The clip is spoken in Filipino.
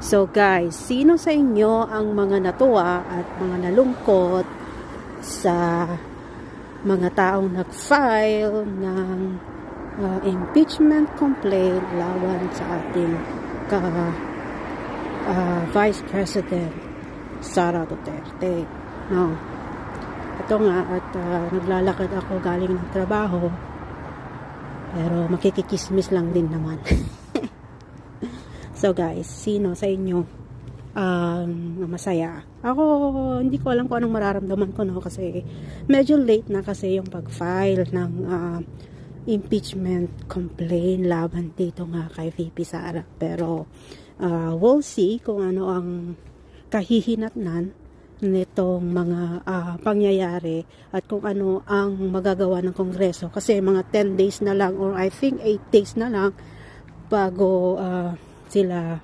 So guys, sino sa inyo ang mga natuwa at mga nalungkot sa mga taong nag-file ng uh, impeachment complaint laban sa ating ka, uh, Vice President Sara Duterte. No. Ito nga at uh, naglalakad ako galing ng trabaho pero makikikismis lang din naman. So guys, sino sa inyo um, masaya? Ako, hindi ko alam kung anong mararamdaman ko no kasi medyo late na kasi yung pag-file ng uh, impeachment complaint laban dito nga kay VP Sara. Pero uh, we'll see kung ano ang kahihinatnan nitong mga uh, pangyayari at kung ano ang magagawa ng Kongreso kasi mga 10 days na lang or I think 8 days na lang bago uh, si la